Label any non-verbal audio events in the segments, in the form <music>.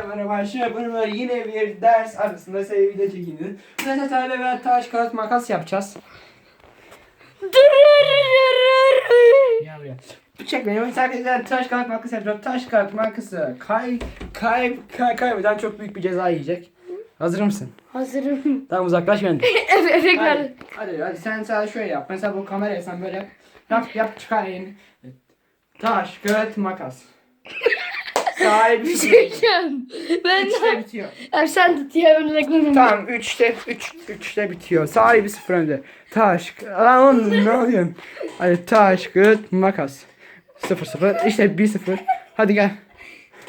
Merhaba, Şapırma yine bir ders arasında sevgili çekiniz. Mesela Tayyip ben taş, kağıt, makas yapacağız. Ya buraya. Çek beni. Mesela arkadaşlar taş, kağıt, makas yapacağız. Taş, kağıt, makası kay, kay, kay, kaybeden çok büyük bir ceza yiyecek. Hazır mısın? Hazırım. Tamam uzaklaş benden. <laughs> Efekt ver. Hadi, hadi, hadi sen sen şöyle yap. Mesela bu kamerayı sen böyle yap. Yap, yap çıkar elini. Taş, kağıt, makas. Sahibi Bir şey. Ben Üçte bitiyor. Abi sen tut ya ben reklamım. Tamam 3'te 3 3'te bitiyor. Sahibi 0 önde. Taş. Lan oğlum ne oluyorsun? Hadi taş, kağıt, makas. 0 0. İşte 1 0. Hadi gel.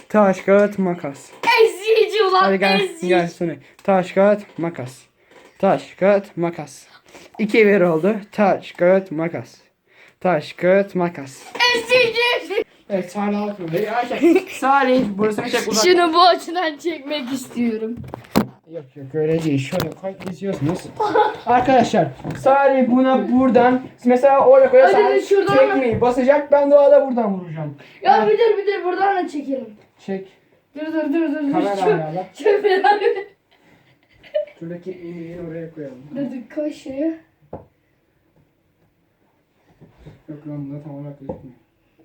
Taş, kağıt, makas. Ezici ulan Hadi gel. ezici. Gel sonra. Taş, kağıt, makas. Taş, kağıt, makas. 2 1 oldu. Taş, kağıt, makas. Taş, kağıt, makas. Ezici. Evet Salih bakıyor. Ayşe. Salih burası bir şey uzak. Şunu bu açıdan çekmek istiyorum. Yok yok öyle değil. Şöyle koy izliyorsunuz. Arkadaşlar Salih buna buradan mesela oraya Hadi koyarsan bir şuradan çekmeyi basacak ben de o da buradan vuracağım. Ya bir dur bir dur buradan da çekelim. Çek. Dur dur dur dur. Kamera ayarla. çok fena. Şuradaki iğneyi oraya koyalım. Dur dur koy şuraya. Yok lan bunda tam olarak gözükmüyor.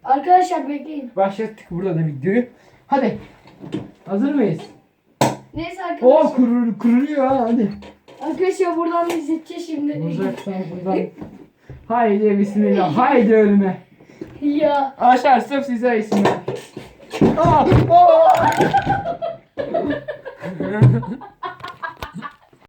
Arkadaşlar bekleyin. Başlattık burada da videoyu. Hadi. Hazır mıyız? Neyse Oo arkadaşlar. kurur, kuruluyor ha hadi. Arkadaşlar buradan da izleteceğiz şimdi. Uzaktan buradan. Haydi bismillah. Haydi ölüme. Ya. Arkadaşlar sırf size isimler. Aa, <laughs> aa.